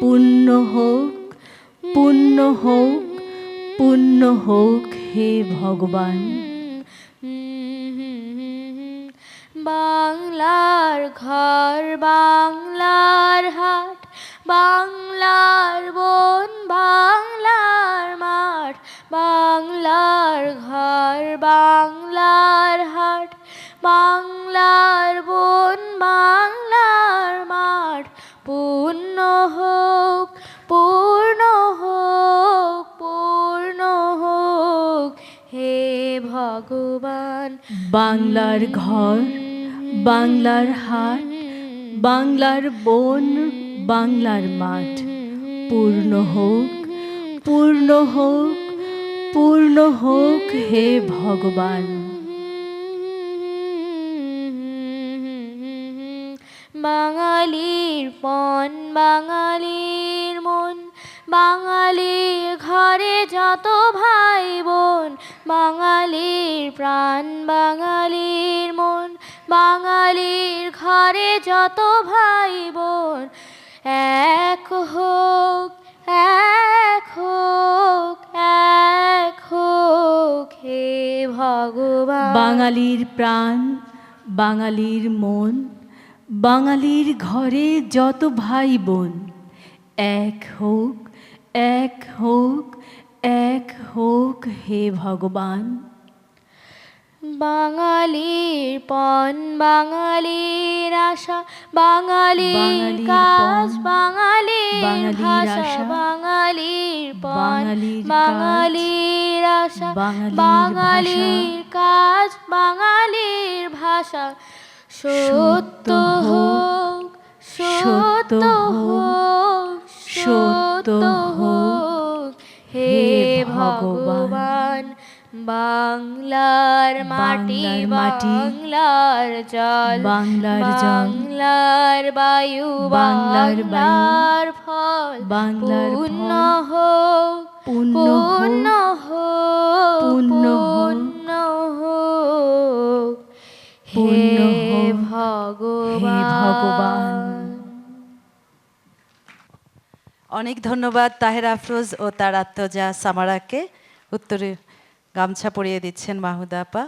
পূর্ণ হোক পূর্ণ হোক পূর্ণ হোক হে ভগবান। বাংলার ঘর, বাংলার হাট, বাংলার বন, বাংলার মাঠ, বাংলার ঘর, বাংলার হাট, বাংলার বন। পূর্ণ হোক পূর্ণ হোক পূর্ণ হোক, হে ভগবান। বাংলার ঘর, বাংলার হাট, বাংলার বন, বাংলার মাঠ, পূর্ণ হোক পূর্ণ হোক পূর্ণ হোক, হে ভগবান। বাঙালির পণ বাঙালির মন, বাঙালির ঘরে যত ভাই বোন বাঙালির প্রাণ, বাঙালির মন, বাঙালির ঘরে যত ভাই বোন এক হোক এক হোক এক হোক হে ভগবান। বাঙালির প্রাণ, বাঙালির মন বাঙালির ঘরে যত ভাই বোন এক হোক এক হোক এক হোক হে ভগবান। বাঙালির পণ বাঙালির আশা বাঙালির কাজ বাঙালির ভাষা বাঙালির পণ বাঙালির আশা বাঙালির কাজ বাঙালির ভাষা সত্য হোক সত্য হোক সত্য হোক। হে ভগবান। বাংলার মাটি বাংলার জল বাংলার বাংলার বায়ু বাংলার বাংলার ফল বাংলার পূর্ণ হোক পূর্ণ হোক, পূর্ণ ভগবান। অনেক ধন্যবাদ তাহের আফরোজ ও তার আত্মজা সামারাকে। উত্তরে গামছা পরিয়ে দিচ্ছেন মাহুদা আপা।